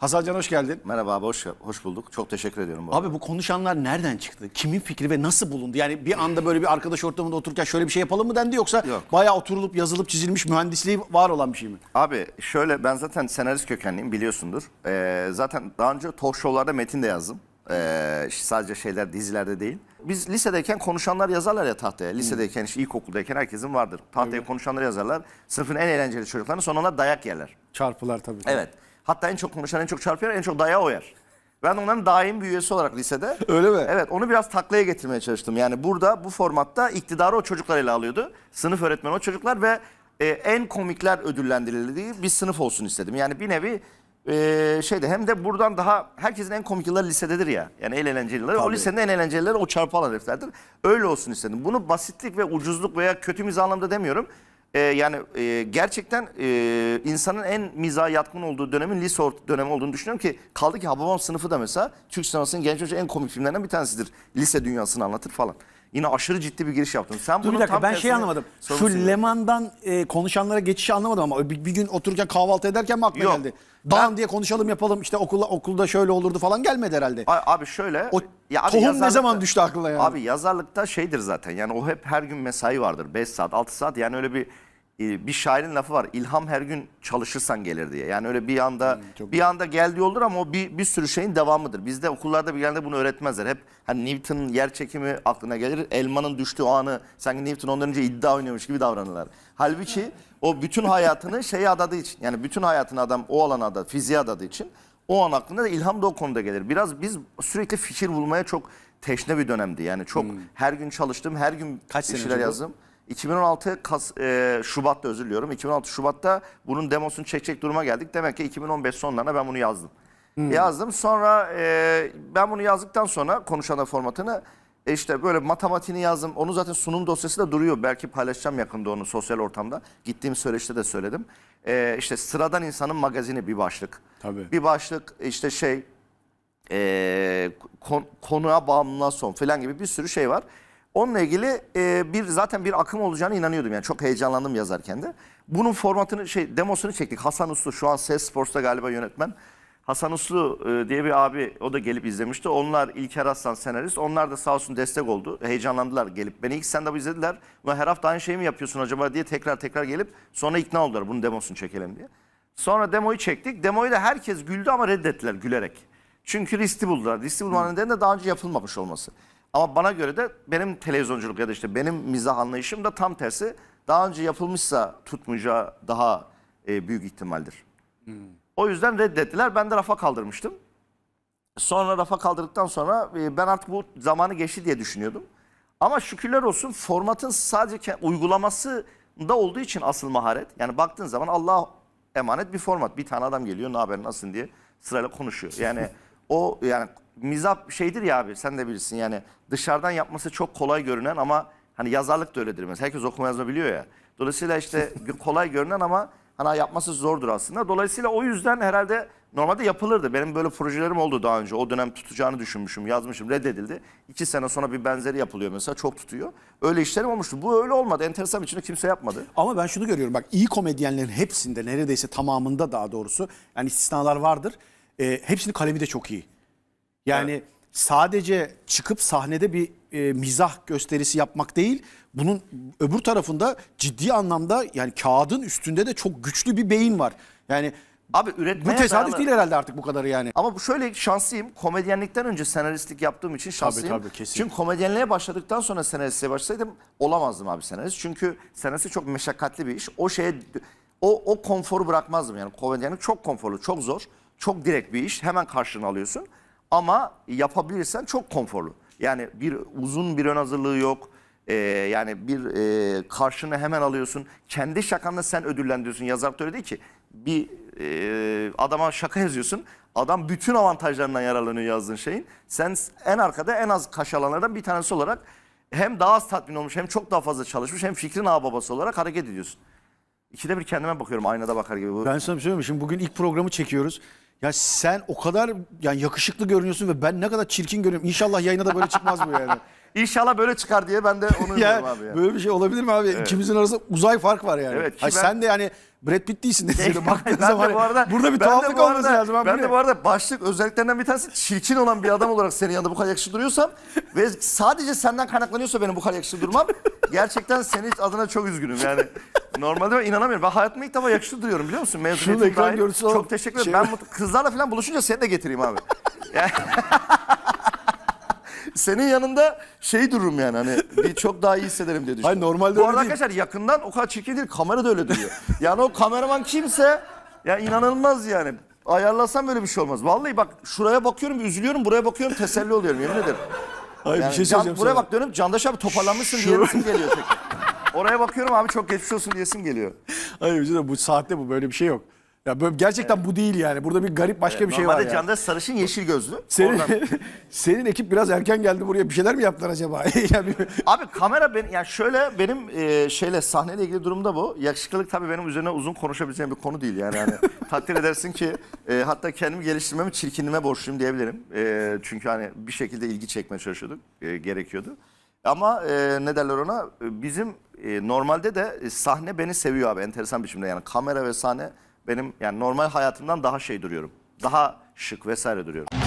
Hasancan hoş geldin. Merhaba abi hoş, hoş bulduk. Çok teşekkür ediyorum. Bu Abi bu konuşanlar nereden çıktı? Kimin fikri ve nasıl bulundu? Yani bir anda böyle bir arkadaş ortamında otururken şöyle bir şey yapalım mı dendi yoksa Yok. bayağı oturulup yazılıp çizilmiş mühendisliği var olan bir şey mi? Abi şöyle ben zaten senarist kökenliyim biliyorsundur. Ee, zaten daha önce talk show'larda metin de yazdım. Ee, sadece şeyler dizilerde değil. Biz lisedeyken konuşanlar yazarlar ya tahtaya. Lisedeyken işte ilkokuldayken herkesin vardır. Tahtaya konuşanları yazarlar. Sınıfın en eğlenceli çocuklarının sonra onlar dayak yerler. Çarpılar tabii. Evet. Hatta en çok konuşan en çok çarpıyor en çok dayağı o yer. Ben onların daim bir üyesi olarak lisede. Öyle mi? Evet onu biraz taklaya getirmeye çalıştım. Yani burada bu formatta iktidarı o çocuklar ele alıyordu. Sınıf öğretmeni o çocuklar ve e, en komikler ödüllendirildiği bir sınıf olsun istedim. Yani bir nevi e, şeyde hem de buradan daha herkesin en komik yılları lisededir ya. Yani en eğlenceli yılları. O Tabii. lisenin en eğlencelileri o çarpılan heriflerdir. Öyle olsun istedim. Bunu basitlik ve ucuzluk veya kötü mizah anlamda demiyorum. E, yani e, gerçekten e, insanın en mizaha yatkın olduğu dönemin lise dönemi olduğunu düşünüyorum ki kaldı ki Hababam sınıfı da mesela Türk sinemasının genç en komik filmlerinden bir tanesidir. Lise dünyasını anlatır falan. Yine aşırı ciddi bir giriş yaptım. Sen Dur bunun bir dakika tam ben şey tersini anlamadım. Şu sormuşsun. Leman'dan e, konuşanlara geçişi anlamadım ama bir, bir gün otururken kahvaltı ederken mi aklına Yok. geldi? Dağın diye konuşalım yapalım işte okula, okulda şöyle olurdu falan gelmedi herhalde. A- Abi şöyle. O abi tohum ne yazarlıkta- zaman düştü aklına yani? Abi yazarlıkta şeydir zaten. Yani o hep her gün mesai vardır. 5 saat, 6 saat. Yani öyle bir bir şairin lafı var. İlham her gün çalışırsan gelir diye. Yani öyle bir anda Hmm, çok bir anda geldiği olur ama o bir, bir sürü şeyin devamıdır. Bizde okullarda bir yerde bunu öğretmezler. Hep hani Newton'un yer çekimi aklına gelir. Elmanın düştüğü anı sanki Newton ondan önce iddia oynuyormuş gibi davranırlar. Halbuki o bütün hayatını şeye adadığı için yani bütün hayatını adam o alana adadı, fiziğe adadığı için o an aklına da ilham da o konuda gelir. Biraz biz sürekli fikir bulmaya çok teşne bir dönemdi. Yani çok her gün çalıştım, her gün Hmm. Kaç bir şeyler önce bu? Yazdım. 2016 Kas, e, Şubat'ta özür diliyorum. 2016 Şubat'ta bunun demosunu çekecek duruma geldik. Demek ki 2015 sonlarına ben bunu yazdım. Hmm. Yazdım. Sonra e, ben bunu yazdıktan sonra konuşana formatını e, işte böyle matematiğini yazdım. Onun zaten sunum dosyası da duruyor. Belki paylaşacağım yakında onu sosyal ortamda. Gittiğim süreçte de söyledim. E, işte sıradan insanın magazini bir başlık. Tabii. Bir başlık işte şey e, kon- konuğa bağımlılığa son falan gibi bir sürü şey var. Onunla ilgili e, bir zaten bir akım olacağını inanıyordum yani çok heyecanlandım yazarken de. Bunun formatını şey demosunu çektik. Hasan Uslu şu an Ses Sports'ta galiba yönetmen. Hasan Uslu e, diye bir abi o da gelip izlemişti. Onlar İlker Aslan senarist. Onlar da sağ olsun destek oldu. Heyecanlandılar gelip. Beni ilk stand-up izlediler. Ulan her hafta aynı şeyi mi yapıyorsun acaba diye tekrar tekrar gelip sonra ikna oldular bunun demosunu çekelim diye. Sonra demoyu çektik. Demoyu da herkes güldü ama reddettiler gülerek. Çünkü riskli buldular. Riskli bulmanın nedeni de daha önce yapılmamış olması. Ama bana göre de benim televizyonculuk ya da işte benim mizah anlayışım da tam tersi. Daha önce yapılmışsa tutmayacağı daha e, büyük ihtimaldir. O yüzden reddettiler. Ben de rafa kaldırmıştım. Sonra rafa kaldırdıktan sonra e, ben artık bu zamanı geçti diye düşünüyordum. Ama şükürler olsun formatın sadece uygulaması da olduğu için asıl maharet. Yani baktığın zaman Allah emanet bir format. Bir tane adam geliyor ne haber nasılsın diye sırayla konuşuyor. Yani o yani mizah şeydir ya abi sen de bilirsin yani dışarıdan yapması çok kolay görünen ama hani yazarlık da öyledir mesela. Herkes okuma yazma biliyor ya. Dolayısıyla işte kolay görünen ama hani yapması zordur aslında. Dolayısıyla o yüzden herhalde normalde yapılırdı. Benim böyle projelerim oldu daha önce. O dönem tutacağını düşünmüşüm, yazmışım, reddedildi. İki sene sonra bir benzeri yapılıyor mesela, çok tutuyor. Öyle işlerim olmuştu. Bu öyle olmadı. Enteresan biçimde kimse yapmadı. Ama ben şunu görüyorum bak iyi komedyenlerin hepsinde neredeyse tamamında daha doğrusu yani istisnalar vardır. E, hepsinin kalemi de çok iyi. Yani sadece çıkıp sahnede bir e, mizah gösterisi yapmak değil. Bunun öbür tarafında ciddi anlamda yani kağıdın üstünde de çok güçlü bir beyin var. Yani Abi bu üretmeye tesadüf dayalı- değil herhalde artık bu kadarı yani. Ama bu şöyle şanslıyım. Komedyenlikten önce senaristlik yaptığım için şanslıyım. tabii, kesin. Çünkü komedyenliğe başladıktan sonra senaristliğe başlasaydım olamazdım abi senarist. Çünkü senaristlik çok meşakkatli bir iş. O şeye o, o konforu bırakmazdım yani. Komedyenlik çok konforlu, çok zor, çok direkt bir iş. Hemen karşılığını alıyorsun. Ama yapabilirsen çok konforlu. Yani bir uzun bir ön hazırlığı yok. Ee, yani bir e, karşını hemen alıyorsun. Kendi şakanla sen ödüllendiriyorsun. Yazar da öyle değil ki. Bir e, adama şaka yazıyorsun. Adam bütün avantajlarından yararlanıyor yazdığın şeyin. Sen en arkada en az kaş alanlardan bir tanesi olarak hem daha az tatmin olmuş hem çok daha fazla çalışmış hem fikrin ağababası olarak hareket ediyorsun. İkide bir kendime bakıyorum aynada bakar gibi. Ben sana bir şey söyleyeyim mi? Şimdi bugün ilk programı çekiyoruz. Ya sen o kadar yani yakışıklı görünüyorsun ve ben ne kadar çirkin görünüyorum. İnşallah yayına da böyle çıkmaz bu yani. İnşallah böyle çıkar diye ben de onu ya abi. Ya. böyle bir şey olabilir mi abi? İkimizin arasında uzay fark var yani. Evet, Hayır, ben- sen de yani Brad Pitt değilsin neticede baktığın ben zaman. de bu arada burada bir ben tuhaflık bu olması arada- lazım. Ben Bu de bu arada başlık özelliklerinden bir tanesi çirkin olan bir adam olarak senin yanında bu kadar yakışıklı duruyorsam ve sadece senden kaynaklanıyorsa benim bu kadar yakışıklı durmam gerçekten senin adına çok üzgünüm yani. Normalde ben inanamıyorum. Ben hayatımda ilk defa yakışıklı duruyorum biliyor musun? Mezuniyetim ekran dahil. görüntüsü alalım. Çok teşekkür ederim. Şey- Ben mutlu- kızlarla falan buluşunca seni de getireyim abi. Yani- Senin yanında şey dururum yani hani bir çok daha iyi hissederim diye düşünüyorum. Hayır, normalde Bu öyle arada değil. arkadaşlar yakından o kadar çirkin değil kamera da öyle duruyor. yani o kameraman kimse ya inanılmaz yani. Ayarlasam böyle bir şey olmaz. Vallahi bak şuraya bakıyorum üzülüyorum buraya bakıyorum teselli oluyorum yemin ederim. Hayır Yani bir şey Can- söyleyeceğim buraya sana. bak diyorum Candaş abi toparlanmışsın diyesim geliyor tekrar. Oraya bakıyorum abi çok geçmiş olsun diyesim geliyor. Hayır bir şey bu saatte bu böyle bir şey yok. Ya böyle gerçekten bu değil yani. Burada bir garip başka bir şey var Normalde ya. Candaş sarışın yeşil gözlü. Senin, Oradan- senin ekip biraz erken geldi buraya. Bir şeyler mi yaptılar acaba? yani Abi kamera ben yani şöyle benim e, şeyle sahneyle ilgili durumda bu. Yakışıklılık tabii benim üzerine uzun konuşabileceğim bir konu değil yani. hani takdir edersin ki e, hatta kendimi geliştirmemi çirkinliğime borçluyum diyebilirim. E, çünkü hani bir şekilde ilgi çekmeye çalışıyorduk. e, gerekiyordu. Ama e, ne derler ona? E, Bizim e, normalde de e, sahne beni seviyor abi enteresan biçimde. Yani kamera ve sahne benim yani normal hayatımdan daha şey duruyorum. Daha şık vesaire duruyorum.